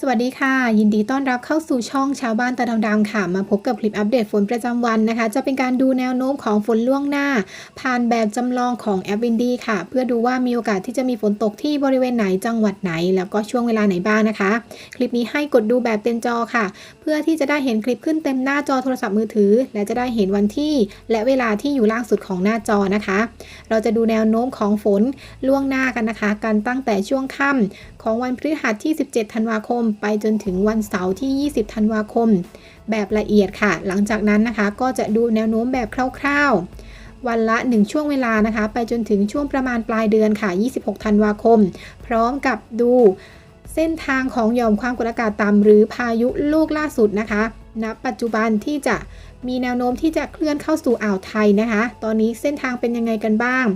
สวัสดีค่ะ ยินดีต้อนรับเข้าสู่ช่องชาวบ้านตาดำๆค่ะ มาพบกับคลิปอัปเดตฝนประจำวันนะคะ จะเป็นการดูแนวโน้มของฝนล่วงหน้า ผ่านแบบจำลองของแอปวินดีค่ะ เพื่อดูว่ามีโอกาสที่จะมีฝนตกที่บริเวณไหนจังหวัดไหน แล้วก็ช่วงเวลาไหนบ้างนะคะ คลิปนี้ให้กดดูแบบเต็มจอค่ะ เพื่อที่จะได้เห็นคลิปขึ้นเต็มหน้าจอโทรศัพท์มือถือ และจะได้เห็นวันที่ และเวลาที่อยู่ล่างสุดของหน้าจอนะคะ เราจะดูแนวโน้มของฝนล่วงหน้ากันนะคะ กันตั้งแต่ช่วงค่ำของวันพฤหัสที่ 17 ธันวาคม ไปจนถึงวันเสาร์ที่ 20 ธันวาคม แบบละเอียดค่ะ หลังจากนั้นนะคะก็จะดูแนวโน้มแบบคร่าวๆ วันละ 1 ช่วงเวลานะคะ ไปจนถึงช่วงประมาณปลายเดือนค่ะ 26 ธันวาคม พร้อมกับดูเส้นทางของหย่อมความกดอากาศต่ำหรือพายุลูกล่าสุดนะคะณปัจจุบันที่จะมีแนวโน้มที่จะเคลื่อนเข้าสู่อ่าวไทยนะคะ ตอนนี้เส้นทางเป็นยังไงกันบ้าง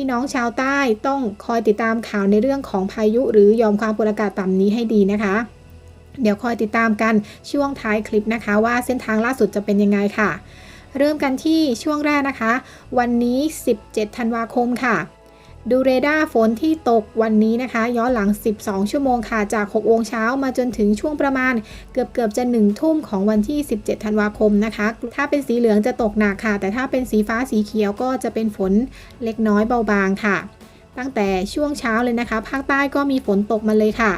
พี่น้องชาวใต้ต้องคอยติดตามข่าวในเรื่องของพายุ หรือยอมความกดอากาศต่ำนี้ให้ดีนะคะเดี๋ยวคอยติดตามกันช่วงท้ายคลิปนะคะ ว่าเส้นทางล่าสุดจะเป็นยังไงค่ะ เริ่มกันที่ช่วงแรกนะคะ วันนี้ 17 ธันวาคมค่ะ ดูเรดาร์ฝนที่ตกวันนี้นะคะ ย้อนหลัง 12 ชั่วโมงค่ะ จาก6โมงเช้ามาจนถึงช่วงประมาณ เกือบเกือบจะ 1 ทุ่มของวันที่ 17 ธันวาคมนะคะ ถ้าเป็นสีเหลืองจะตกหนักค่ะ แต่ถ้าเป็นสีฟ้าสีเขียวก็จะเป็นฝนเล็กน้อยเบาบางค่ะ ตั้งแต่ช่วงเช้าเลยนะคะ ภาคใต้ก็มีฝนตกมาเลยค่ะ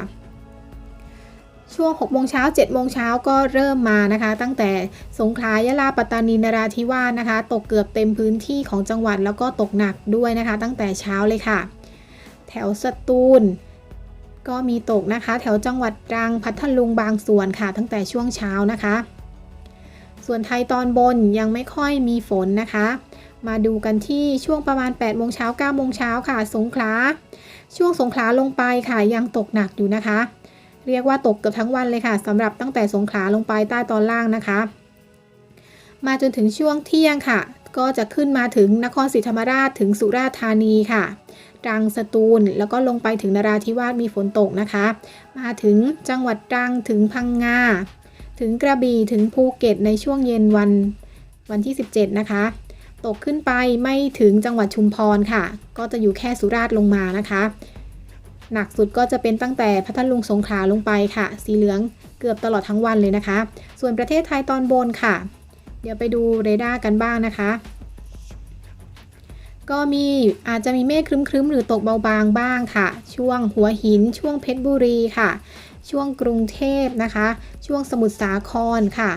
ช่วง6โมงเช้า7โมงเช้าก็เริ่มมานะคะ ตั้งแต่สงขลายะลาปัตตานีนราธิวาสนะคะ ตกเกือบเต็มพื้นที่ของจังหวัดแล้วก็ตกหนักด้วยนะคะ ตั้งแต่เช้าเลยค่ะ แถวสตูลก็มีตกนะคะ แถวจังหวัดตรังพัทลุงบางส่วนค่ะ ตั้งแต่ช่วงเช้านะคะ ส่วนไทยตอนบนยังไม่ค่อยมีฝนนะคะ มาดูกันที่ช่วงประมาณ8โมงเช้า9โมงเช้าค่ะ สงขลาช่วงสงขลาลงไปค่ะยังตกหนักอยู่นะคะ เรียกว่าตกเกือบทั้งวันเลยค่ะสำหรับตั้งแต่สงขลาลงไปใต้ตอนล่างนะคะ มาจนถึงช่วงเที่ยงค่ะ ก็จะขึ้นมาถึงนครศรีธรรมราชถึงสุราษฎร์ธานีค่ะตรังสตูลแล้วก็ลงไปถึงนราธิวาสมีฝนตกนะคะ มาถึงจังหวัดตรังถึงพังงาถึงกระบี่ถึงภูเก็ตในช่วงเย็นวันวันที่ 17 นะคะ ตกขึ้นไปไม่ถึงจังหวัดชุมพรค่ะ ก็จะอยู่แค่สุราษฎร์ลงมานะคะ หนักสุดก็จะเป็นตั้งแต่พัทลุงสงขลาลงไปค่ะ สีเหลืองเกือบตลอดทั้งวันเลยนะคะ ส่วนประเทศไทยตอนบนค่ะ เดี๋ยวไปดูเรดาร์กันบ้างนะคะ ก็มีอาจจะมีเมฆครึ้มๆ หรือตกเบาบางบ้างค่ะ ช่วงหัวหิน ช่วงเพชรบุรีค่ะ ช่วงกรุงเทพนะคะ ช่วงสมุทรสาครค่ะ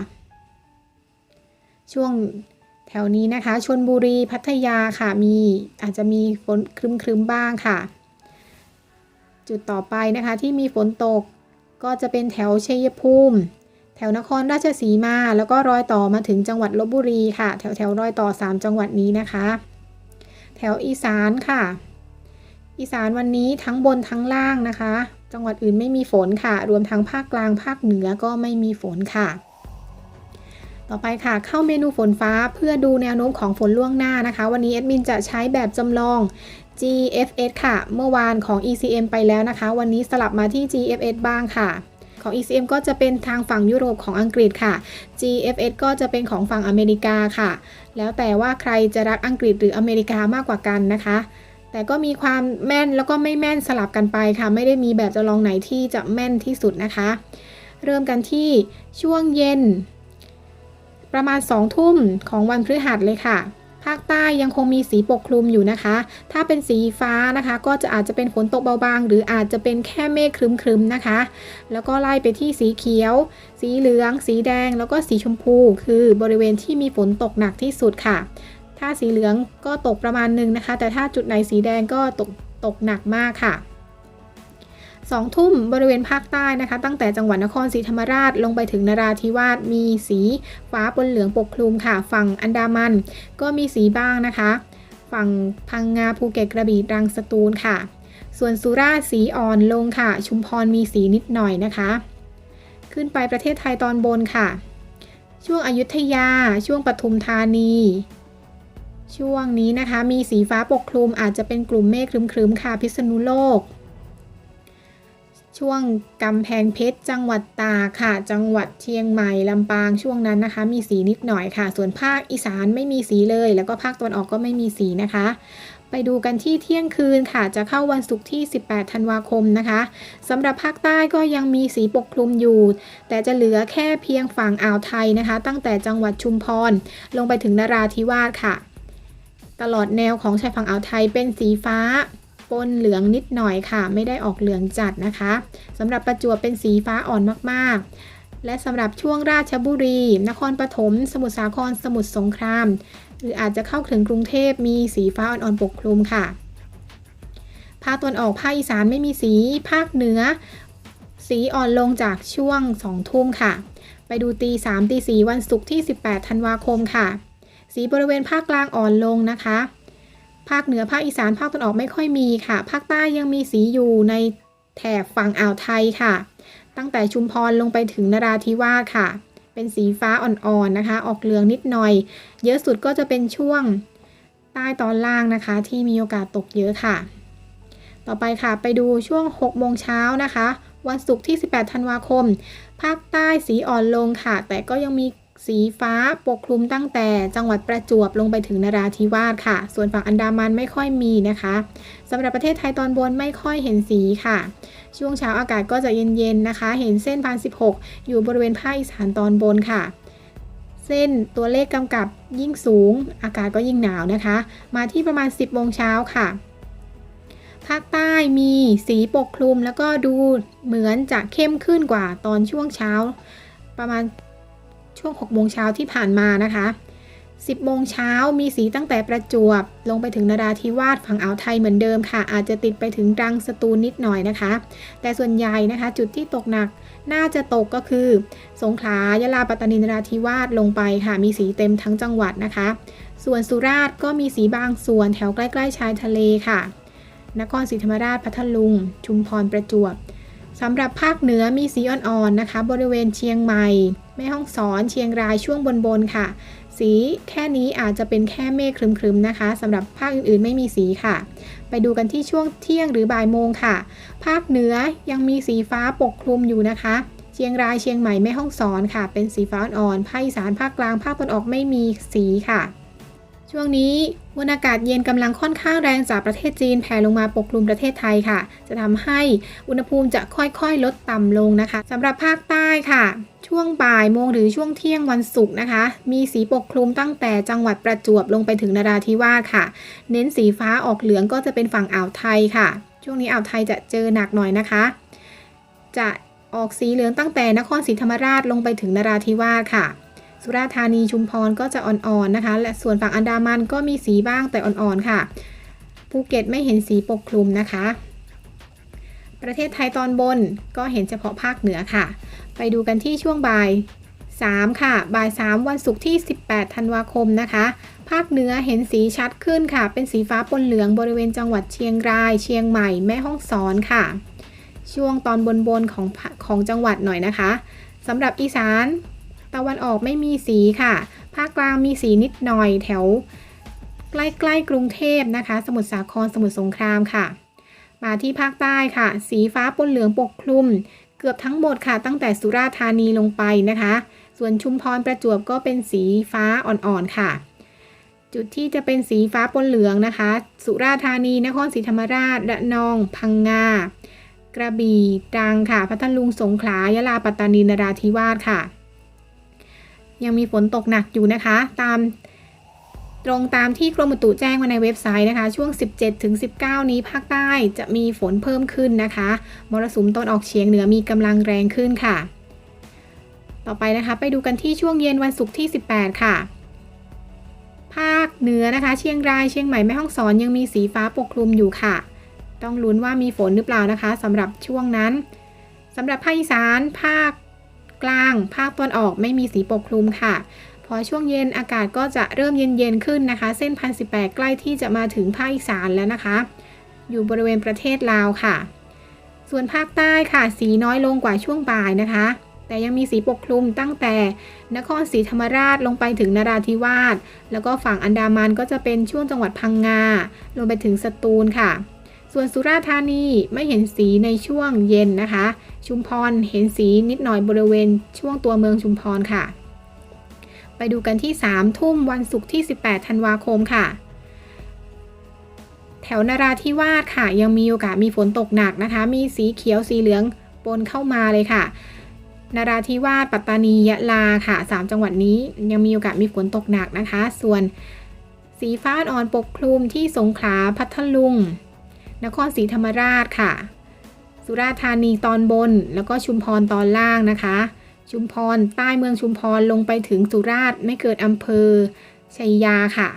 ช่วงแถวนี้นะคะชนบุรีพัทยาค่ะมีอาจจะมีฝนครึ้มๆบ้างค่ะ จุดต่อไปนะคะที่มีฝนตกก็จะเป็นแถวชัยภูมิ แถวนครราชสีมา แล้วก็รอยต่อมาถึงจังหวัดลบบุรีค่ะ แถวแถวรอยต่อ 3 จังหวัดนี้นะคะ แถวอีสานค่ะ อีสานวันนี้ทั้งบนทั้งล่างนะคะ จังหวัดอื่นไม่มีฝนค่ะ รวมทั้งภาคกลางภาคเหนือก็ไม่มีฝนค่ะ ต่อไปค่ะเข้าเมนูฝนฟ้าเพื่อดูแนวโน้มของฝนล่วงหน้านะคะ วันนี้แอดมินจะใช้แบบจำลอง GFS ค่ะ เมื่อวานของ ECM ไปแล้วนะคะ วันนี้สลับมาที่ GFS บ้างค่ะ ของ ECM ก็จะเป็นทางฝั่งยุโรปของอังกฤษค่ะ GFS ก็จะเป็นของฝั่งอเมริกาค่ะ แล้วแต่ว่าใครจะรักอังกฤษหรืออเมริกามากกว่ากันนะคะ แต่ก็มีความแม่นแล้วก็ไม่แม่นสลับกันไปค่ะ ไม่ได้มีแบบจำลองไหนที่จะแม่นที่สุดนะคะ เริ่มกันที่ช่วงเย็น ประมาณ 2 ทุ่มของวันพฤหัสเลยค่ะ ภาคใต้ยังคงมีสีปกคลุมอยู่นะคะ ถ้าเป็นสีฟ้านะคะ ก็จะอาจจะเป็นฝนตกเบาบาง หรืออาจจะเป็นแค่เมฆครึมๆนะคะ แล้วก็ไล่ไปที่สีเขียว สีเหลือง สีแดง แล้วก็สีชมพู คือบริเวณที่มีฝนตกหนักที่สุดค่ะ ถ้าสีเหลืองก็ตกประมาณหนึ่งนะคะ แต่ถ้าจุดไหนสีแดงก็ตกตกหนักมากค่ะ สองทุ่มบริเวณภาคใต้นะคะ ตั้งแต่จังหวัดนครศรีธรรมราชลงไปถึงนราธิวาสมีสีฟ้าปนเหลืองปกคลุมค่ะ ฝั่งอันดามัน ก็มีสีบ้างนะคะ ฝั่งพังงาภูเก็ตกระบี่ตรังสตูลค่ะ ส่วนสุราษฎร์สีอ่อนลงค่ะ ชุมพรมีสีนิดหน่อยนะคะ ขึ้นไปประเทศไทยตอนบนค่ะ ช่วงอยุธยา ช่วงปทุมธานีช่วงนี้นะคะมีสีฟ้าปกคลุมอาจจะเป็นกลุ่มเมฆครึ้มๆค่ะพิษณุโลก ช่วงกำแพงเพชร จังหวัดตากค่ะ จังหวัดเชียงใหม่ลำปางช่วงนั้นนะคะ มีสีนิดหน่อยค่ะ ส่วนภาคอีสานไม่มีสีเลย แล้วก็ภาคตะวันออกก็ไม่มีสีนะคะ ไปดูกันที่เที่ยงคืนค่ะ จะเข้าวันศุกร์ที่ 18 ธันวาคมนะคะสำหรับภาคใต้ก็ยังมีสีปกคลุมอยู่ แต่จะเหลือแค่เพียงฝั่งอ่าวไทยนะคะ ตั้งแต่จังหวัดชุมพรลงไปถึงนราธิวาสค่ะ ตลอดแนวของชายฝั่งอ่าวไทยเป็นสีฟ้า ปนเหลืองนิดหน่อยค่ะ ไม่ได้ออกเหลืองจัดนะคะสำหรับประจวบเป็นสีฟ้าอ่อนมากๆ และสำหรับช่วงราชบุรี นครปฐมสมุทรสาครสมุทรสงคราม หรืออาจจะเข้าถึงกรุงเทพมีสีฟ้าอ่อนๆปกคลุมค่ะภาคตะวันออกภาคอีสานไม่มีสีภาคเหนือ สีอ่อนลงจากช่วง2ทุ่มค่ะ ไปดูตี3ตี4วันศุกร์ที่ 18 ธันวาคมค่ะ สีบริเวณภาคกลางอ่อนลงนะคะ ภาคเหนือภาคอีสานภาคตะวันออกไม่ค่อยมีค่ะ ภาคใต้ยังมีสีอยู่ในแถบฝั่งอ่าวไทยค่ะ ตั้งแต่ชุมพรลงไปถึงนราธิวาสค่ะ เป็นสีฟ้าอ่อนๆนะคะ ออกเหลืองนิดหน่อย เยอะสุดก็จะเป็นช่วงใต้ตอนล่างนะคะ ที่มีโอกาสตกเยอะค่ะ ต่อไปค่ะไปดูช่วง 6 โมงเช้านะคะ วันศุกร์ที่ 18 ธันวาคม ภาคใต้สีอ่อนลงค่ะ แต่ก็ยังมี สีฟ้าปกคลุมตั้งแต่จังหวัดประจวบลงไปถึงนราธิวาสค่ะ ส่วนฝั่งอันดามันไม่ค่อยมีนะคะสำหรับประเทศไทยตอนบนไม่ค่อยเห็นสีค่ะ ช่วงเช้าอากาศก็จะเย็นๆนะคะ เห็นเส้นพันสิอยู่บริเวณภาคอีสานตอนบนค่ะ เส้นตัวเลขกำกับยิ่งสูง อากาศก็ยิ่งหนาวนะคะ มาที่ประมาณ 10โมงเช้าค่ะภาคใต้มีสีปกคลุมแล้วก็ดูเหมือนจะเข้มขึ้นกว่าตอนช่วงเช้า ประมาณ ช่วง6โมงเช้าที่ผ่านมานะคะ 10โมงเช้ามีสีตั้งแต่ประจวบ ลงไปถึงนราธิวาสฝั่งอ่าวไทยเหมือนเดิมค่ะ อาจจะติดไปถึงรังสตูลนิดหน่อยนะคะ แต่ส่วนใหญ่นะคะ จุดที่ตกหนักน่าจะตกก็คือ สงขลายะลาปัตตานีนราธิวาสลงไปค่ะ มีสีเต็มทั้งจังหวัดนะคะ ส่วนสุราษฎร์ก็มีสีบางส่วนแถวใกล้ ๆ ชายทะเลค่ะ นครศรีธรรมราชพัทลุง ชุมพรประจวบ สำหรับภาคเหนือมีสีอ่อนๆนะคะ บริเวณเชียงใหม่ แม่ฮ่องสอน เชียงรายช่วงบนๆค่ะ สีแค่นี้อาจจะเป็นแค่เมฆครึมๆนะคะสำหรับภาคอื่นๆไม่มีสีค่ะ ไปดูกันที่ช่วงเที่ยงหรือบ่ายโมงค่ะ ภาคเหนือยังมีสีฟ้าปกคลุมอยู่นะคะเชียงรายเชียงใหม่แม่ฮ่องสอนค่ะ เป็นสีฟ้าอ่อนภาคอีสานภาคกลางภาคตะวันออกไม่มีสีค่ะ ช่วงนี้มวลอากาศเย็นกำลังค่อนข้างแรงจากประเทศจีนแผ่ลงมาปกคลุมประเทศไทยค่ะ จะทำให้อุณหภูมิจะค่อยๆ ลดต่ำลงนะคะสำหรับภาคใต้ค่ะ ช่วงบ่ายโมงหรือช่วงเที่ยงวันศุกร์นะคะ มีสีปกคลุมตั้งแต่จังหวัดประจวบลงไปถึงนราธิวาสค่ะ เน้นสีฟ้าออกเหลืองก็จะเป็นฝั่งอ่าวไทยค่ะ ช่วงนี้อ่าวไทยจะเจอหนักหน่อยนะคะ จะออกสีเหลืองตั้งแต่นครศรีธรรมราชลงไปถึงนราธิวาสค่ะ สุราษฎร์ธานีชุมพรก็จะอ่อนๆนะคะ และส่วนฝั่งอันดามันก็มีสีบ้างแต่อ่อนๆค่ะ ภูเก็ตไม่เห็นสีปกคลุมนะคะ ประเทศไทยตอนบนก็เห็นเฉพาะภาคเหนือค่ะ ไปดูกันที่ช่วงบ่าย 3 ค่ะ บ่าย 3 วันศุกร์ที่ 18 ธันวาคมนะคะ ภาคเหนือเห็นสีชัดขึ้นค่ะ เป็นสีฟ้าปนเหลืองบริเวณจังหวัดเชียงราย เชียงใหม่ แม่ฮ่องสอนค่ะ ช่วงตอนบนๆของของจังหวัดหน่อยนะคะสำหรับอีสาน ตะวันออกไม่มีสีค่ะ ภาคกลางมีสีนิดหน่อยแถว ใกล้ๆกรุงเทพนะคะ สมุทรสาครสมุทรสงครามค่ะ มาที่ภาคใต้ค่ะ สีฟ้าปนเหลืองปกคลุม เกือบทั้งหมดค่ะ ตั้งแต่สุราษฎร์ธานีลงไปนะคะ ส่วนชุมพรประจวบก็เป็นสีฟ้าอ่อนๆค่ะ จุดที่จะเป็นสีฟ้าปนเหลืองนะคะ สุราษฎร์ธานีนครศรีธรรมราชระนอง พังงากระบี่ตรังค่ะ พัทลุง สงขลา ยะลา ปัตตานี นราธิวาสค่ะ ยังมีฝนตกหนักอยู่นะคะ ตามตรงตามที่กรมอุตุแจ้งมาในเว็บไซต์นะคะ ช่วง 17-19 นี้ภาคใต้จะมีฝนเพิ่มขึ้นนะคะมรสุมตอนออกเฉียงเหนือมีกำลังแรงขึ้นค่ะ ต่อไปนะคะ ไปดูกันที่ช่วงเย็นวันศุกร์ที่ 18 ค่ะ ภาคเหนือนะคะ เชียงรายเชียงใหม่แม่ฮ่องสอนยังมีสีฟ้าปกคลุมอยู่ค่ะ ต้องลุ้นว่ามีฝนหรือเปล่านะคะสำหรับช่วงนั้นสำหรับภาคอีสานภาค กลาง ภาคตะวันออกไม่มีสีปกคลุมค่ะ พอช่วงเย็นอากาศก็จะเริ่มเย็นๆขึ้นนะคะ เส้นพันสิใกล้ที่จะมาถึงภาคอีสานแล้วนะคะ อยู่บริเวณประเทศลาวค่ะ ส่วนภาคใต้ค่ะ สีน้อยลงกว่าช่วงบ่ายนะคะ แต่ยังมีสีปกคลุมตั้งแต่นครศรีธรรมราชลงไปถึงนราธิวาสแล้วก็ฝั่งอันดามันก็จะเป็นช่วงจังหวัดพังงาลงไปถึงสตูลค่ะ ส่วนสุราษฎร์ธานีไม่เห็นสีในช่วงเย็นนะคะ ชุมพรเห็นสีนิดหน่อยบริเวณช่วงตัวเมืองชุมพรค่ะ ไปดูกันที่ 3 ทุ่มวันศุกร์ที่ 18 ธันวาคมค่ะ แถวนราธิวาสค่ะ ยังมีโอกาสมีฝนตกหนักนะคะ มีสีเขียวสีเหลืองปนเข้ามาเลยค่ะนราธิวาสปัตตานียะลาค่ะสามจังหวัดนี้ยังมีโอกาสมีฝนตกหนักนะคะ ส่วนสีฟ้าอ่อนปกคลุมที่สงขลาพัทลุง นครศรีธรรมราชค่ะ สุราษฎร์ธานีตอนบน แล้วก็ชุมพรตอนล่างนะคะ ชุมพรใต้เมืองชุมพรลงไปถึงสุราษฎร์ไม่เกิดอำเภอชัยยาค่ะ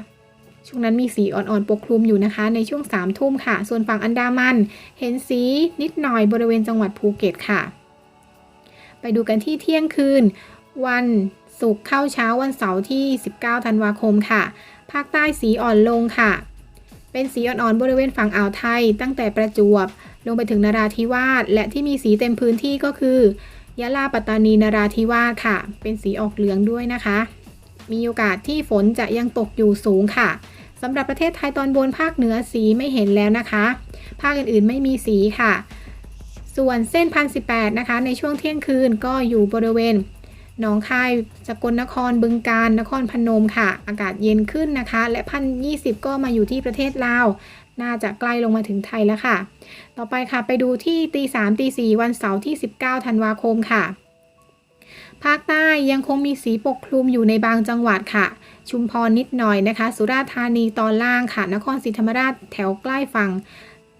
ช่วงนั้นมีสีอ่อนๆปกคลุมอยู่นะคะ ในช่วง3ามทุ่มค่ะ ส่วนฝั่งอันดามัน เห็นสีนิดหน่อยบริเวณจังหวัดภูเก็ตค่ะ ไปดูกันที่เที่ยงคืน วันศุกร์เข้าเช้าวันเสาร์ที่ 19 ธันวาคมค่ะ ภาคใต้สีอ่อนลงค่ะ เป็นสีอ่อนๆบริเวณฝั่งอ่าวไทย ตั้งแต่ประจวบ ลงไปถึงนราธิวาสและที่มีสีเต็มพื้นที่ก็คือยะลาปัตตานีนราธิวาสค่ะ เป็นสีออกเหลืองด้วยนะคะ มีโอกาสที่ฝนจะยังตกอยู่สูงค่ะสำหรับประเทศไทยตอนบนภาคเหนือสีไม่เห็นแล้วนะคะ ภาคอื่นๆไม่มีสีค่ะ ส่วนเส้นพันสินะคะ ในช่วงเที่ยงคืนก็อยู่บริเวณ หนองคายสกลนครบึงการนครพนมค่ะ อากาศเย็นขึ้นนะคะ และพันยีก็มาอยู่ที่ประเทศลาว น่าจะใกล้ลงมาถึงไทยแล้วค่ะ ต่อไปค่ะไปดูที่ตีสามตีสี่วันเสาร์ที่ 19 ธันวาคมค่ะ ภาคใต้ยังคงมีสีปกคลุมอยู่ในบางจังหวัดค่ะ ชุมพรนิดหน่อยนะคะ สุราษฎร์ธานีตอนล่างค่ะ นครศรีธรรมราชแถวใกล้ฝั่ง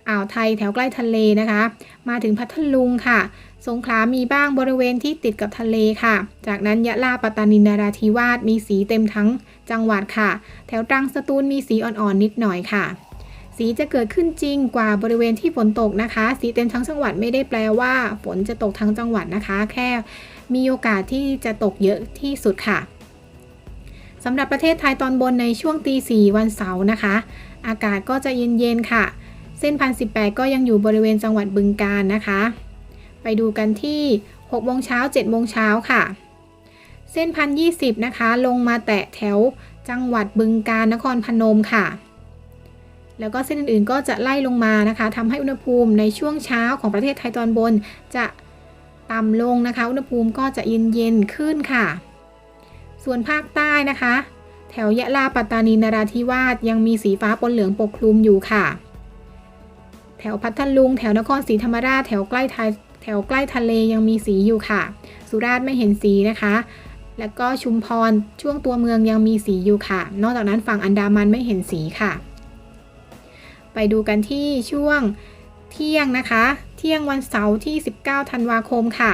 อ่าวไทยแถวใกล้ทะเลนะคะ มาถึงพัทลุงค่ะ สงขลามีบ้างบริเวณที่ติดกับทะเลค่ะ จากนั้นยะลาปัตตานีนาราธิวาสมีสีเต็มทั้งจังหวัดค่ะ แถวตรังสตูลมีสีอ่อนๆนิดหน่อยค่ะ สีจะเกิดขึ้นจริงกว่าบริเวณที่ฝนตกนะคะ สีเต็มทั้งจังหวัดไม่ได้แปลว่า ฝนจะตกทั้งจังหวัดนะคะ แค่มีโอกาสที่จะตกเยอะที่สุดค่ะสำหรับประเทศไทยตอนบนในช่วงตีสี่วันเสาร์นะคะ อากาศก็จะเย็นๆค่ะ เส้นพันสิก็ยังอยู่บริเวณจังหวัดบึงการนะคะ ไปดูกันที่6โมงเช้า7โมงเช้าค่ะ เส้นพันยีนะคะ ลงมาแตะแถวจังหวัดบึงการนครพนมค่ะ แล้วก็เส้นอื่นๆก็จะไล่ลงมานะคะทำให้อุณหภูมิในช่วงเช้าของประเทศไทยตอนบน จะต่ำลงนะคะ อุณหภูมิก็จะเย็นๆขึ้นค่ะ ส่วนภาคใต้นะคะ แถวยะลาปัตตานีนราธิวาสยังมีสีฟ้าปนเหลืองปกคลุมอยู่ค่ะ แถวพัทลุง แถวนครศรีธรรมราช แถวใกล้ไทย แถวใกล้ทะเลยังมีสีอยู่ค่ะ สุราษฎร์ไม่เห็นสีนะคะ แล้วก็ชุมพรช่วงตัวเมืองยังมีสีอยู่ค่ะ นอกจากนั้นฝั่งอันดามันไม่เห็นสีค่ะ ไปดูกันที่ช่วงเที่ยงนะคะ เที่ยงวันเสาร์ที่ 19 ธันวาคมค่ะ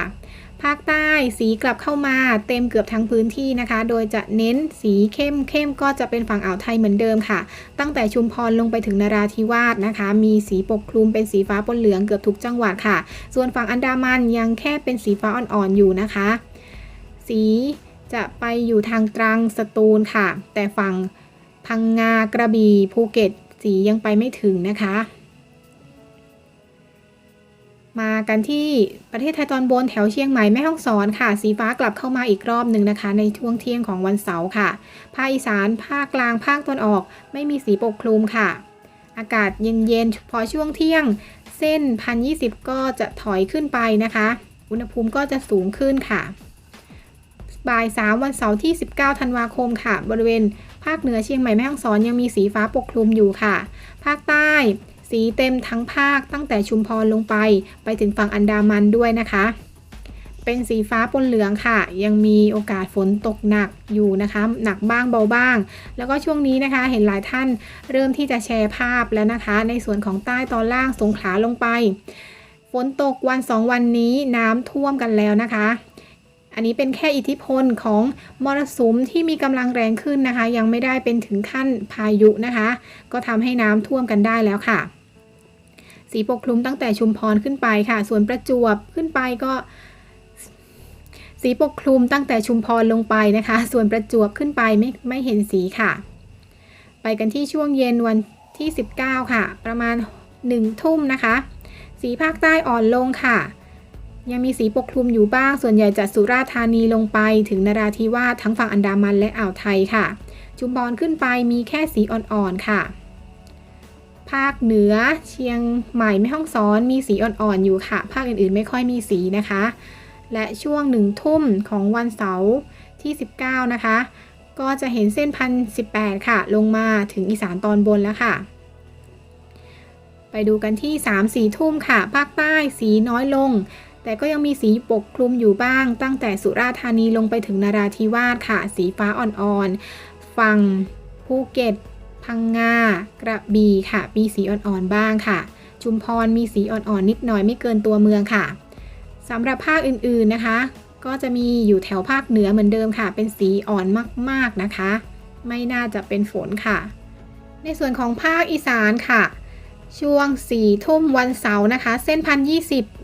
ภาคใต้สีกลับเข้ามาเต็มเกือบทั้งพื้นที่นะคะ โดยจะเน้นสีเข้มเข้มก็จะเป็นฝั่งอ่าวไทยเหมือนเดิมค่ะ ตั้งแต่ชุมพรลงไปถึงนราธิวาสนะคะ มีสีปกคลุมเป็นสีฟ้าปนเหลืองเกือบทุกจังหวัดค่ะ ส่วนฝั่งอันดามันยังแค่เป็นสีฟ้าอ่อนๆอยู่นะคะ สีจะไปอยู่ทางตรังสตูลค่ะ แต่ฝั่งพังงากระบี่ภูเก็ต สียังไปไม่ถึงนะคะ มากันที่ประเทศไทยตอนบนแถวเชียงใหม่แม่ฮ่องสอนค่ะ สีฟ้ากลับเข้ามาอีกรอบหนึ่งนะคะ ในช่วงเที่ยงของวันเสาร์ค่ะ ภาคอีสานภาคกลางภาคตะวันออก ไม่มีสีปกคลุมค่ะ อากาศเย็นๆพอช่วงเที่ยง เส้นพันยีก็จะถอยขึ้นไปนะคะ อุณหภูมิก็จะสูงขึ้นค่ะ บ่าย3วันเสาร์ที่ 19ธันวาคมค่ะ บริเวณภาคเหนือเชียงใหม่แม่ฮ่องสอนยังมีสีฟ้าปกคลุมอยู่ค่ะ ภาคใต้ สีเต็มทั้งภาคตั้งแต่ชุมพรลงไป ไปถึงฝั่งอันดามันด้วยนะคะ เป็นสีฟ้าปนเหลืองค่ะ ยังมีโอกาสฝนตกหนักอยู่นะคะ หนักบ้างเบาบ้าง แล้วก็ช่วงนี้นะคะ เห็นหลายท่านเริ่มที่จะแชร์ภาพแล้วนะคะ ในส่วนของใต้ตอนล่างสงขลาลงไป ฝนตกวันสองวันนี้น้ำท่วมกันแล้วนะคะ อันนี้เป็นแค่อิทธิพลของมรสุมที่มีกำลังแรงขึ้นนะคะ ยังไม่ได้เป็นถึงขั้นพายุนะคะ ก็ทำให้น้ำท่วมกันได้แล้วค่ะ สีปกคลุมตั้งแต่ชุมพรขึ้นไปค่ะ ส่วนประจวบขึ้นไปก็สีปกคลุมตั้งแต่ชุมพรลงไปนะคะ ส่วนประจวบขึ้นไปไม่ไม่เห็นสีค่ะ ไปกันที่ช่วงเย็นวันที่ 19 ค่ะ ประมาณ1ทุ่มนะคะ สีภาคใต้อ่อนลงค่ะ ยังมีสีปกคลุมอยู่บ้าง ส่วนใหญ่จะสุราษฎร์ธานีลงไปถึงนราธิวาสทั้งฝั่งอันดามันและอ่าวไทยค่ะชุมพรขึ้นไปมีแค่สีอ่อนๆค่ะ ภาคเหนือเชียงใหม่แม่ฮ่องสอนมีสีอ่อนๆอยู่ค่ะ ภาคอื่นๆไม่ค่อยมีสีนะคะ และช่วงหนึ่งทุ่มของวันเสาร์ที่ 19 นะคะ ก็จะเห็นเส้นพันสิค่ะ ลงมาถึงอีสานตอนบนแล้วค่ะไปดูกันที่ 3 4 ทุ่มค่ะ ภาคใต้สีน้อยลง แต่ก็ยังมีสีปกคลุมอยู่บ้าง ตั้งแต่สุราษฎร์ธานีลงไปถึงนาราธิวาสค่ะ สีฟ้าอ่อนๆ ฝั่งภูเก็ต พังงา กระบี่ค่ะ มีสีอ่อนๆบ้างค่ะ ชุมพรมีสีอ่อนๆ นิดหน่อยไม่เกินตัวเมืองค่ะสำหรับภาคอื่นๆนะคะ ก็จะมีอยู่แถวภาคเหนือเหมือนเดิมค่ะ เป็นสีอ่อนมากๆนะคะ ไม่น่าจะเป็นฝนค่ะ ในส่วนของภาคอีสานค่ะ ช่วง 4 ทุ่มวันเสาร์นะคะ เส้นพันยี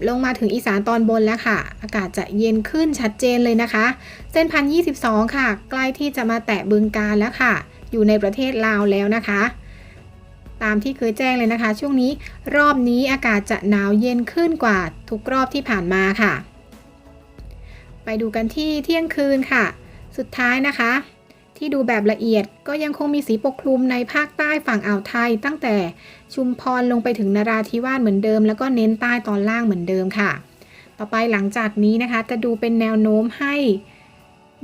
ลงมาถึงอีสานตอนบนแล้วค่ะ อากาศจะเย็นขึ้นชัดเจนเลยนะคะ เส้นพันยีค่ะ ใกล้ที่จะมาแตะบึงการแล้วค่ะ อยู่ในประเทศลาวแล้วนะคะ ตามที่เคยแจ้งเลยนะคะ ช่วงนี้รอบนี้อากาศจะหนาวเย็นขึ้นกว่าทุกรอบที่ผ่านมาค่ะ ไปดูกันที่เที่ยงคืนค่ะ สุดท้ายนะคะ ที่ดูแบบละเอียดก็ยังคงมีสีปกคลุมในภาคใต้ฝั่งอ่าวไทย ตั้งแต่ชุมพรลงไปถึงนราธิวาสเหมือนเดิม แล้วก็เน้นใต้ตอนล่างเหมือนเดิมค่ะ ต่อไปหลังจากนี้นะคะ จะดูเป็นแนวโน้มให้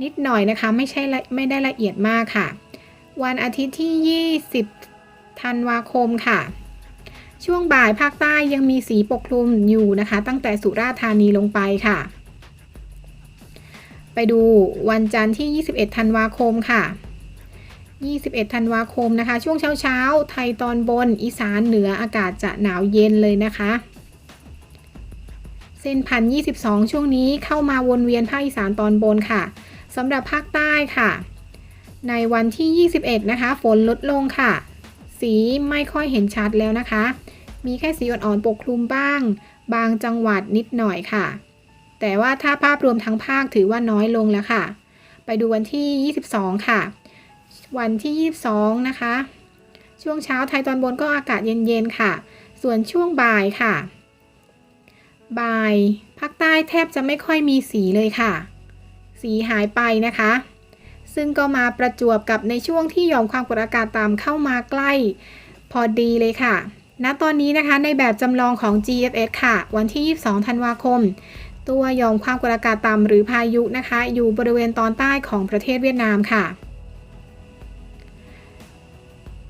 นิดหน่อยนะคะ ไม่ใช่ไม่ได้ละเอียดมากค่ะ วันอาทิตย์ที่ 20 ธันวาคมค่ะ ช่วงบ่ายภาคใต้ยังมีสีปกคลุมอยู่นะคะ ตั้งแต่สุราษฎร์ธานีลงไปค่ะ ไปดูวันจันทร์ที่ 21 ธันวาคมค่ะ 21 ธันวาคมนะคะ ช่วงเช้าเช้าไทยตอนบน อีสานเหนืออากาศจะหนาวเย็นเลยนะคะ เส้นพัน22ช่วงนี้เข้ามาวนเวียนภาคอีสานตอนบนค่ะสำหรับภาคใต้ค่ะ ในวันที่ 21 นะคะ ฝนลดลงค่ะ สีไม่ค่อยเห็นชัดแล้วนะคะ มีแค่สีอ่อนๆปกคลุมบ้าง บางจังหวัดนิดหน่อยค่ะ แต่ว่าถ้าภาพรวมทั้งภาคถือว่าน้อยลงแล้วค่ะ ไปดูวันที่ 22 ค่ะ วันที่ 22 นะคะ ช่วงเช้าไทยตอนบนก็อากาศเย็นๆค่ะ ส่วนช่วงบ่ายค่ะ บ่ายภาคใต้แทบจะไม่ค่อยมีสีเลยค่ะ สีหายไปนะคะ ซึ่งก็มาประจวบกับในช่วงที่หย่อมความกดอากาศต่ำเข้ามาใกล้พอดีเลยค่ะณตอนนี้นะคะในแบบจำลองของ GFS ค่ะ วันที่ 22 ธันวาคม ตัวยอมความกดอากาศต่ำหรือพายุนะคะ อยู่บริเวณตอนใต้ของประเทศเวียดนามค่ะ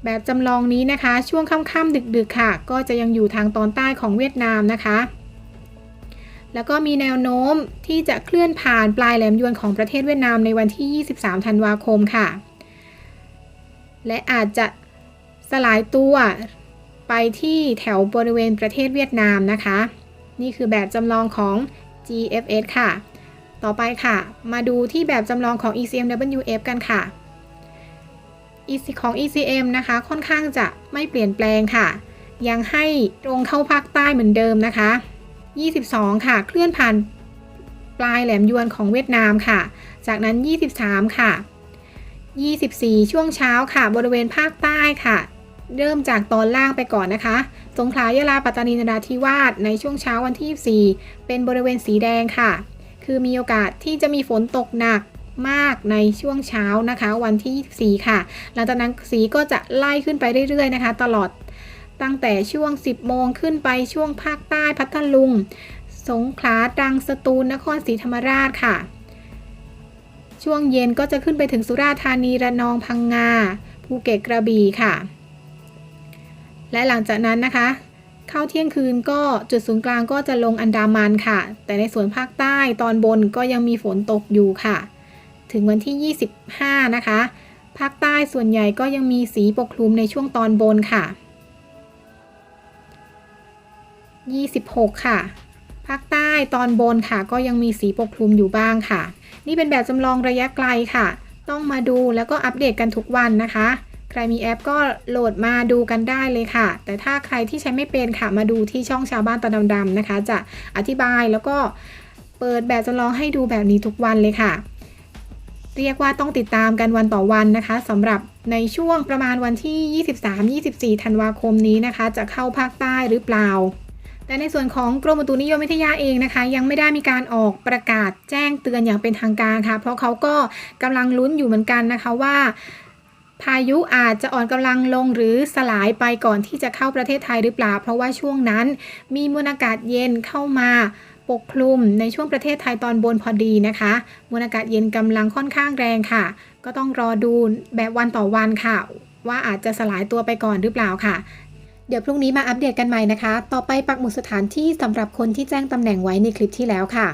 แบบจำลองนี้นะคะ ช่วงค่ำๆดึกๆค่ะ ก็จะยังอยู่ทางตอนใต้ของเวียดนามนะคะ แล้วก็มีแนวโน้มที่จะเคลื่อนผ่านปลายแหลมยวนของประเทศเวียดนามในวันที่ 23 ธันวาคมค่ะ และอาจจะสลายตัวไปที่แถวบริเวณประเทศเวียดนามนะคะ นี่คือแบบจำลองของ GFS ค่ะ ต่อไปค่ะ มาดูที่แบบจำลองของ ECMWF กันค่ะ ของ ECM นะคะ ค่อนข้างจะไม่เปลี่ยนแปลงค่ะ ยังให้ตรงเข้าภาคใต้เหมือนเดิมนะคะ 22 ค่ะ เคลื่อนผ่านปลายแหลมยวนของเวียดนามค่ะ จากนั้น 23 ค่ะ 24 ช่วงเช้าค่ะ บริเวณภาคใต้ค่ะ เริ่มจากตอนล่างไปก่อนนะคะ สงขลายะลาปัตตานีนราธิวาสในช่วงเช้าวันที่ 24 เป็นบริเวณสีแดงค่ะ คือมีโอกาสที่จะมีฝนตกหนักมากในช่วงเช้านะคะ วันที่ 24 ค่ะ หลังจากนั้นสีก็จะไล่ขึ้นไปเรื่อยๆนะคะ ตลอดตั้งแต่ช่วง 10 โมงขึ้นไปช่วงภาคใต้พัทลุง สงขลาตรังสตูลนครศรีธรรมราชค่ะ ช่วงเย็นก็จะขึ้นไปถึงสุราษฎร์ธานีระนองพังงาภูเก็ตกระบี่ค่ะ และหลังจากนั้นนะคะ เข้าเที่ยงคืนก็จุดศูนย์กลางก็จะลงอันดามันค่ะ แต่ในส่วนภาคใต้ตอนบนก็ยังมีฝนตกอยู่ค่ะ ถึงวันที่ 25 นะคะ ภาคใต้ส่วนใหญ่ก็ยังมีสีปกคลุมในช่วงตอนบนค่ะ 26 ค่ะ ภาคใต้ตอนบนค่ะก็ยังมีสีปกคลุมอยู่บ้างค่ะ นี่เป็นแบบจำลองระยะไกลค่ะ ต้องมาดูแล้วก็อัปเดตกันทุกวันนะคะ ใครมีแอปก็โหลดมาดูกันได้เลยค่ะ แต่ถ้าใครที่ใช้ไม่เป็นค่ะมาดูที่ช่องชาวบ้านตาดำๆนะคะ จะอธิบายแล้วก็เปิดแบบจำลองให้ดูแบบนี้ทุกวันเลยค่ะ เรียกว่าต้องติดตามกันวันต่อวันนะคะสำหรับในช่วงประมาณวันที่ 23-24 ธันวาคมนี้นะคะ จะเข้าภาคใต้หรือเปล่าแต่ในส่วนของกรมอุตุนิยมวิทยาเองนะคะ ยังไม่ได้มีการออกประกาศแจ้งเตือนอย่างเป็นทางการค่ะ เพราะเขาก็กำลังลุ้นอยู่เหมือนกันนะคะว่า พายุอาจจะอ่อนกำลังลงหรือสลายไปก่อนที่จะเข้าประเทศไทยหรือเปล่า เพราะว่าช่วงนั้นมีมวลอากาศเย็นเข้ามาปกคลุมในช่วงประเทศไทยตอนบนพอดีนะคะ มวลอากาศเย็นกำลังค่อนข้างแรงค่ะ ก็ต้องรอดูแบบวันต่อวันค่ะ ว่าอาจจะสลายตัวไปก่อนหรือเปล่าค่ะ เดี๋ยวพรุ่งนี้มาอัปเดตกันใหม่นะคะ ต่อไปปักหมุดสถานที่สำหรับคนที่แจ้งตำแหน่งไว้ในคลิปที่แล้วค่ะ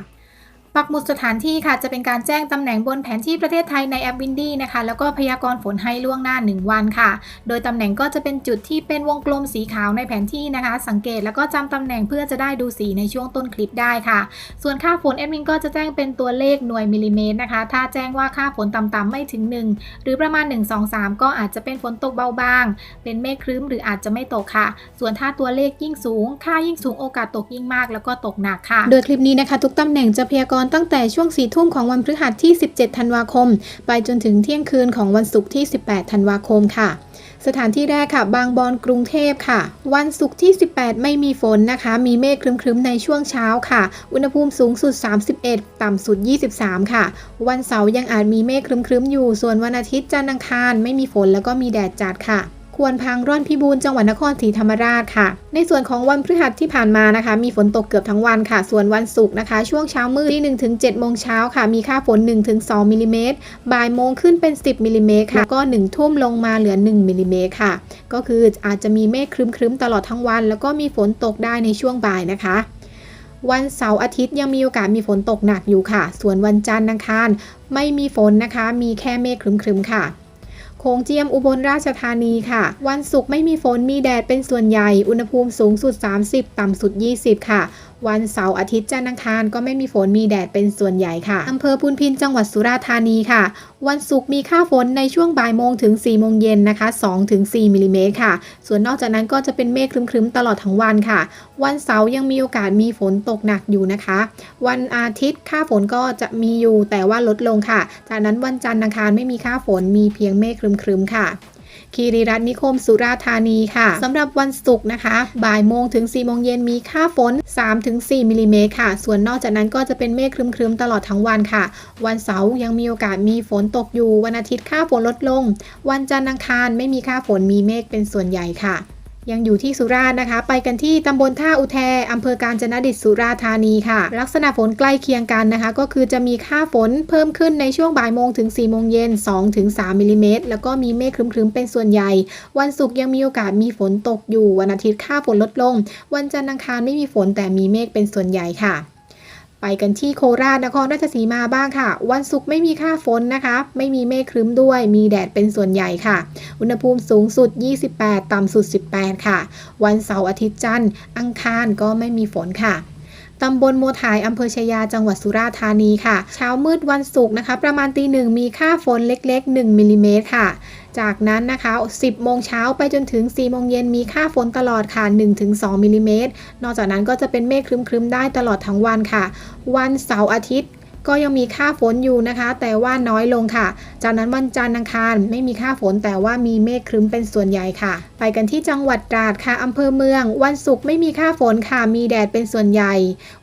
ปักหมุดสถานที่ค่ะจะเป็นการแจ้งตำแหน่งบนแผนที่ประเทศไทยในแอปวินดี้นะคะ แล้วก็พยากรณ์ฝนให้ล่วงหน้า 1 วันค่ะ โดยตำแหน่งก็จะเป็นจุดที่เป็นวงกลมสีขาวในแผนที่นะคะ สังเกตแล้วก็จำตำแหน่งเพื่อจะได้ดูสีในช่วงต้นคลิปได้ค่ะ ส่วนค่าฝนแอดมินก็จะแจ้งเป็นตัวเลขหน่วยมิลลิเมตรนะคะ ถ้าแจ้งว่าค่าฝนต่ำๆไม่ถึง 1 หรือประมาณ 1 2 3 ก็อาจจะเป็นฝนตกเบาบาง เป็นเมฆครึ้มหรืออาจจะไม่ตกค่ะ ส่วนถ้าตัวเลขยิ่งสูง ค่ายิ่งสูงโอกาสตกยิ่งมาก แล้วก็ตกหนักค่ะ โดยคลิปนี้นะคะ ทุกตำแหน่งจะพยากรณ์ตั้งแต่ช่วง4ทุ่มของวันพฤหัสที่ 17 ธันวาคม ไปจนถึงเที่ยงคืนของวันศุกร์ที่ 18 ธันวาคมค่ะ สถานที่แรกค่ะ บางบอนกรุงเทพค่ะ วันศุกร์ที่ 18 ไม่มีฝนนะคะ มีเมฆครึ้มๆในช่วงเช้าค่ะ อุณหภูมิสูงสุด 31 ต่ำสุด 23 ค่ะ วันเสาร์ยังอาจมีเมฆครึ้มๆอยู่ ส่วนวันอาทิตย์จันทร์อังคารไม่มีฝนแล้วก็มีแดดจัดค่ะ ควรพังร่อนพิบูลจังหวัดนครศรีธรรมราชค่ะ ในส่วนของวันพฤหัสที่ผ่านมานะคะ มีฝนตกเกือบทั้งวันค่ะ ส่วนวันศุกร์นะคะ ช่วงเช้ามืดที่1ถึง7โมงเช้าค่ะ มีค่าฝน1ถึง2มิลลิเมตรบ่ายโมงขึ้นเป็น 10มิลลิเมตรค่ะ ก็ 1 ทุ่มลงมาเหลือ 1มิลลิเมตรค่ะ ก็คืออาจจะมีเมฆครึ้มๆตลอดทั้งวัน แล้วก็มีฝนตกได้ในช่วงบ่ายนะคะวันเสาร์อาทิตย์ยังมีโอกาสมีฝนตกหนักอยู่ค่ะ ส่วนวันจันทร์อังคารไม่มีฝนนะคะ มีแค่เมฆครึ้มๆค่ะ โขงเจียมอุบลราชธานีค่ะ วันศุกร์ไม่มีฝนมีแดดเป็นส่วนใหญ่ อุณหภูมิสูงสุด 30 ต่ำสุด 20 ค่ะวันเสาร์อาทิตย์จันทร์อังคารก็ไม่มีฝนมีแดดเป็นส่วนใหญ่ค่ะอำเภอพุนพินจังหวัดสุราษฎร์ธานีค่ะ วันศุกร์มีค่าฝนในช่วงบ่ายโมงถึง4โมงเย็นนะคะ2ถึง4มิลลิเมตรค่ะ ส่วนนอกจากนั้นก็จะเป็นเมฆครึ้มๆตลอดทั้งวันค่ะ วันเสาร์ยังมีโอกาสมีฝนตกหนักอยู่นะคะ วันอาทิตย์ค่าฝนก็จะมีอยู่แต่ว่าลดลงค่ะ จากนั้นวันจันทร์อังคารไม่มีค่าฝนมีเพียงเมฆครึ้มๆค่ะ คีรีรัตน์นิคมสุราธานีค่ะสำหรับวันศุกร์นะคะ บ่ายโมงถึง4โมงเย็นมีค่าฝน 3-4มิลลิเมตรค่ะ ส่วนนอกจากนั้นก็จะเป็นเมฆครึ้มๆ ตลอดทั้งวันค่ะ วันเสาร์ยังมีโอกาสมีฝนตกอยู่ วันอาทิตย์ค่าฝนลดลง วันจันทร์อังคารไม่มีค่าฝนมีเมฆเป็นส่วนใหญ่ค่ะ ยังอยู่ที่สุราษฎร์นะคะ ไปกันที่ตำบลท่าอุแทอำเภอกาญจนดิตสุราษฎร์ธานีค่ะ ลักษณะฝนใกล้เคียงกันนะคะ ก็คือจะมีค่าฝนเพิ่มขึ้นในช่วงบ่ายโมงถึง4โมงเย็น2ถึง3มิลลิเมตรแล้วก็มีเมฆครึ้มๆเป็นส่วนใหญ่ วันศุกร์ยังมีโอกาสมีฝนตกอยู่ วันอาทิตย์ค่าฝนลดลง วันจันทร์อังคารไม่มีฝนแต่มีเมฆเป็นส่วนใหญ่ค่ะ ไปกันที่โคราชนครราชสีมาบ้างค่ะ วันศุกร์ไม่มีค่าฝนนะคะ ไม่มีเมฆครึ้มด้วย มีแดดเป็นส่วนใหญ่ค่ะ อุณหภูมิสูงสุด 28 ต่ำสุด 18 ค่ะ วันเสาร์อาทิตย์จันทร์ อังคารก็ไม่มีฝนค่ะตำบลโมถายอำเภอชายาจังหวัดสุราษฎร์ธานีค่ะ เช้ามืดวันศุกร์นะคะ ประมาณตีหนึ่งมีค่าฝนเล็กๆ 1มิลลิเมตรค่ะ จากนั้นนะคะ 10 โมงเช้าไปจนถึง 4 โมงเย็นมีค่าฝนตลอดค่ะ 1-2มิลลิเมตร นอกจากนั้นก็จะเป็นเมฆครึ้มๆ ได้ตลอดทั้งวันค่ะ วันเสาร์อาทิตย์ ก็ยังมีค่าฝนอยู่นะคะ แต่ว่าน้อยลงค่ะ จากนั้นวันจันทร์อังคารไม่มีค่าฝนแต่ว่ามีเมฆครึ้มเป็นส่วนใหญ่ค่ะ ไปกันที่จังหวัดตราดค่ะอำเภอเมือง วันศุกร์ไม่มีค่าฝนค่ะ มีแดดเป็นส่วนใหญ่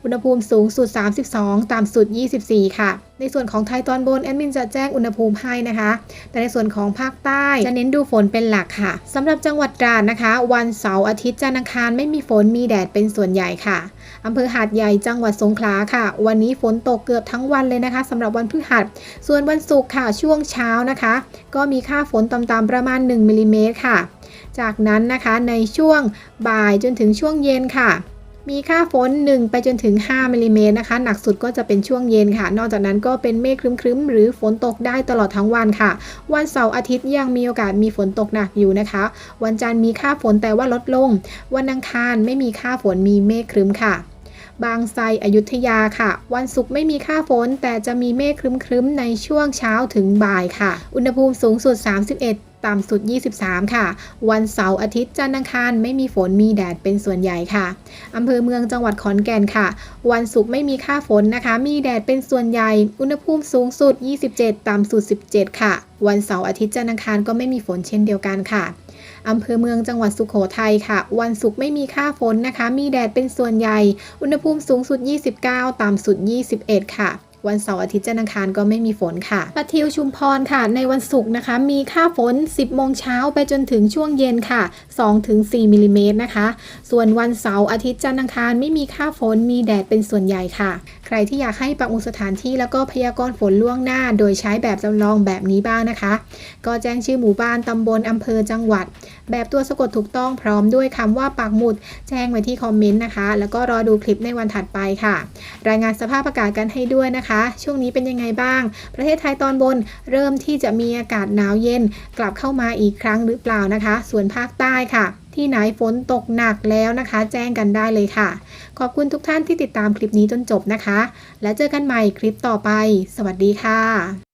อุณหภูมิสูงสุด 32 ต่ำสุด 24 ค่ะในส่วนของไทยตอนบนแอดมินจะแจ้งอุณหภูมิให้นะคะ แต่ในส่วนของภาคใต้จะเน้นดูฝนเป็นหลักค่ะสำหรับจังหวัดตราดนะคะ วันเสาร์อาทิตย์จันทร์อังคารไม่มีฝนมีแดดเป็นส่วนใหญ่ค่ะ อำเภอหาดใหญ่จังหวัดสงขลาค่ะ วันนี้ฝนตกเกือบทั้งวันเลยนะคะสำหรับวันพฤหัส ส่วนวันศุกร์ค่ะช่วงเช้านะคะ ก็มีค่าฝนต่ำๆประมาณ 1มิลลิเมตรค่ะ จากนั้นนะคะในช่วงบ่ายจนถึงช่วงเย็นค่ะมีค่าฝน 1 ไปจนถึง 5มิลลิเมตรนะคะ หนักสุดก็จะเป็นช่วงเย็นค่ะ นอกจากนั้นก็เป็นเมฆครึ้มๆ หรือฝนตกได้ตลอดทั้งวันค่ะ วันเสาร์อาทิตย์ยังมีโอกาสมีฝนตกหนักอยู่นะคะ วันจันทร์มีค่าฝนแต่ว่าลดลง วันอังคารไม่มีค่าฝนมีเมฆครึ้มค่ะ บางไทรอยุธยาค่ะ วันศุกร์ไม่มีค่าฝน แต่จะมีเมฆครึ้มๆ ในช่วงเช้าถึงบ่ายค่ะ อุณหภูมิสูงสุด 31ต่ำสุด 23 ค่ะ วันเสาร์อาทิตย์จันทร์อังคารไม่มีฝนมีแดดเป็นส่วนใหญ่ค่ะ อำเภอเมืองจังหวัดขอนแก่นค่ะ วันศุกร์ไม่มีค่าฝนนะคะ มีแดดเป็นส่วนใหญ่ อุณหภูมิสูงสุด 27 ต่ำสุด 17 ค่ะ วันเสาร์อาทิตย์จันทร์อังคารก็ไม่มีฝนเช่นเดียวกันค่ะ อำเภอเมืองจังหวัดสุโขทัยค่ะ วันศุกร์ไม่มีค่าฝนนะคะ มีแดดเป็นส่วนใหญ่ อุณหภูมิสูงสุด 29 ต่ำสุด 21 ค่ะ วันเสาร์อาทิตย์จันทร์อังคารก็ไม่มีฝนค่ะปะทิวชุมพรค่ะ ในวันศุกร์นะคะ มีค่าฝน 10โมงเช้าไปจนถึงช่วงเย็นค่ะ 2-4มิลลิเมตรนะคะ ส่วนวันเสาร์อาทิตย์จันทร์อังคารไม่มีค่าฝนมีแดดเป็นส่วนใหญ่ค่ะ ใครที่อยากให้ปักหมุดสถานที่แล้วก็พยากรณ์ฝนล่วงหน้า โดยใช้แบบจำลองแบบนี้บ้างนะคะ ก็แจ้งชื่อหมู่บ้านตำบลอำเภอจังหวัด แบบตัวสะกดถูกต้องพร้อมด้วยคำว่าปักหมุด แจ้งไว้ที่คอมเมนต์นะคะ แล้วก็รอดูคลิปในวันถัดไปค่ะ รายงานสภาพอากาศกันให้ด้วยนะคะช่วงนี้เป็นยังไงบ้าง ประเทศไทยตอนบนเริ่มที่จะมีอากาศหนาวเย็น กลับเข้ามาอีกครั้งหรือเปล่านะคะ ส่วนภาคใต้ค่ะ ที่ไหนฝนตกหนักแล้วนะคะ แจ้งกันได้เลยค่ะ ขอบคุณทุกท่านที่ติดตามคลิปนี้จนจบนะคะ แล้วเจอกันใหม่คลิปต่อไป สวัสดีค่ะ